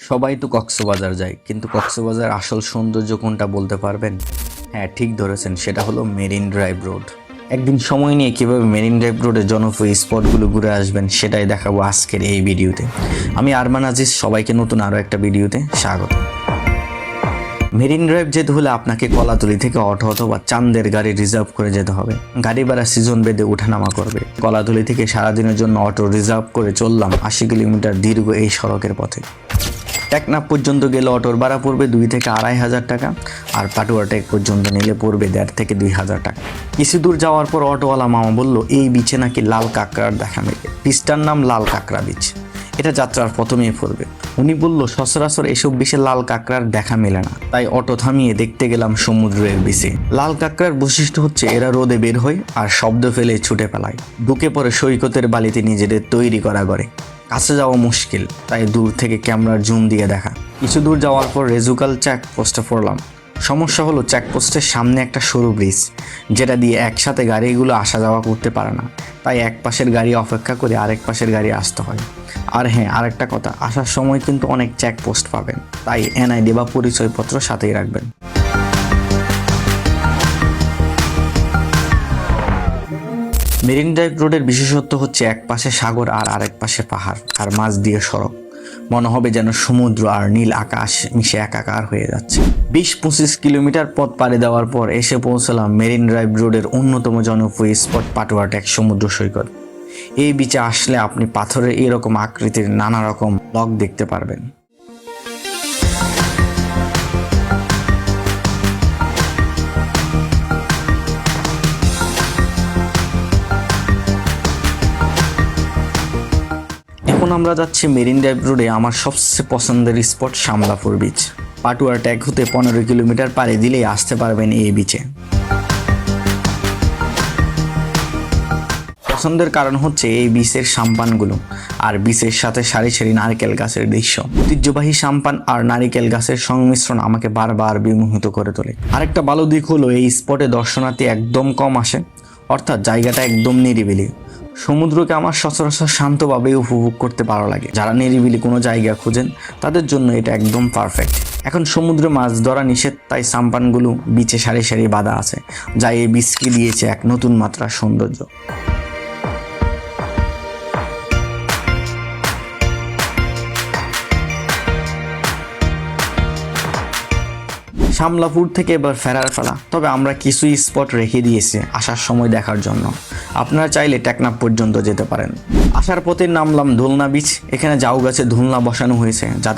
সবাই তো কক্সবাজার যায়, কিন্তু কক্সবাজার আসল সৌন্দর্য কোনটা বলতে পারবেন? হ্যাঁ ঠিক ধরেছেন, সেটা হলো মেরিন ড্রাইভ রোড। একদিন সময় নিয়ে কীভাবে মেরিন ড্রাইভ রোডের জনপ্রিয় স্পটগুলো ঘুরে আসবেন, সেটাই দেখাবো আজকের এই ভিডিওতে। আমি আরমান আজিজ, সবাইকে নতুন আরও একটা ভিডিওতে স্বাগত। মেরিন ড্রাইভ যেতে হলে আপনাকে কলাতলি থেকে অটো অথবা চান্দের গাড়ি রিজার্ভ করে যেতে হবে। গাড়ি ভাড়া সিজন বেঁধে উঠানামা করবে। কলাতলি থেকে সারাদিনের জন্য অটো রিজার্ভ করে চললাম আশি কিলোমিটার দীর্ঘ এই সড়কের পথে। টেকনাফ পর্যন্ত গেলে অটোর ভাড়া পড়বে দুই থেকে আড়াই হাজার টাকা, আর পাটুয়া টেক পর্যন্ত নিলে পড়বে দেড় থেকে দুই হাজার টাকা। কিছু দূর যাওয়ার পর অটোওয়ালা মামা বলল, এই বিচে নাকি লাল কাঁকড়ার দেখা মেলে পিসটার নাম লাল কাঁকড়া বিচ। এটা যাত্রার প্রথমেই পড়বে। উনি বলল, সচরাচর এসব বিষে লাল কাঁকড়ার দেখা মেলে না। তাই অটো থামিয়ে দেখতে গেলাম সমুদ্রের বিষে লাল কাঁকড়ার বৈশিষ্ট্য হচ্ছে, এরা রোদে বের হয় আর শব্দ ফেলে ছুটে ফেলায় বুকে পরে সৈকতের বালিতে নিজেদের তৈরি করা করে কাছে যাওয়া মুশকিল, তাই দূর থেকে ক্যামেরার জুম দিয়ে দেখা। কিছু দূর যাওয়ার পর রেজুকাল চেক পোস্টে পড়লাম। সমস্যা হলো চেকপোস্টের সামনে একটা সরু ব্রিজ যেটা দিয়ে একসাথে গাড়িগুলো আসা যাওয়া করতে পারে না। তাই এক পাশের গাড়ি অপেক্ষা করে আরেক পাশের গাড়ি আসতে হয়। আর হ্যাঁ আরেকটা কথা, আসার সময় কিন্তু অনেক চেকপোস্ট পাবেন। তাই এনআইডি বা পরিচয়পত্র সাথেই রাখবেন। মেরিন ড্রাইভ রোডের বিশেষত্ব হচ্ছে এক পাশে সাগর আর আরেক পাশে পাহাড় আর মাঝ দিয়ে সড়ক। মনে হবে যেন সমুদ্র আর নীল আকাশ মিশে একাকার হয়ে যাচ্ছে। বিশ পঁচিশ কিলোমিটার পথ পাড়ি দেওয়ার পর এসে পৌঁছলাম মেরিন ড্রাইভ রোডের অন্যতম জনপ্রিয় স্পট পাটুয়াট এক সমুদ্র সৈকত। এই বিচে আসলে আপনি পাথরের এরকম আকৃতির নানা রকম লক দেখতে পারবেন। আমরা যাচ্ছি মেরিন ড্রাইভ রোডে, আমার সবচেয়ে পছন্দের spot Shamlapur beach Patuartek হতে পনেরো কিলোমিটার পাড়ি দিলেই আসতে পারবেন এই বিচে পছন্দের কারণ হচ্ছে এই বিচের সাম্পানগুলো, আর বিচের সাথে সারি সারি নারকেল গাছের দৃশ্য। ঐতিহ্যবাহী সাম্পান আর নারিকেল গাছের সংমিশ্রণ আমাকে বারবার বিমোহিত করে তোলে। আরেকটা ভালো দিক হলো এই স্পটে দর্শনার্থী একদম কম আসে, অর্থাৎ জায়গাটা একদম নিরিবিলি। সমুদ্রকে আমার সচরাচর শান্তভাবে উপভোগ করতে ভালো লাগে। যারা নিরিবিলি কোনো জায়গা খুঁজেন, তাদের জন্য এটা একদম পারফেক্ট এখন সমুদ্রে মাছ ধরা নিষেধ, তাই সাম্পানগুলো বিচে সারি সারি বাঁধা আছে, যা এই বিস্কি দিয়েছে এক নতুন মাত্রা সৌন্দর্য। শামলাপুর থেকে এবার ফেরার ফেলা তবে আমরা কিছুই স্পট রেখে দিয়েছি আসার সময় দেখার জন্য। আপনারা চাইলে টেকনাপ পর্যন্ত যেতে পারেন। আসার পথে নামলাম ধুলনা বিচ এখানে জাউ গাছে ধুলনা বসানো হয়েছে যাতে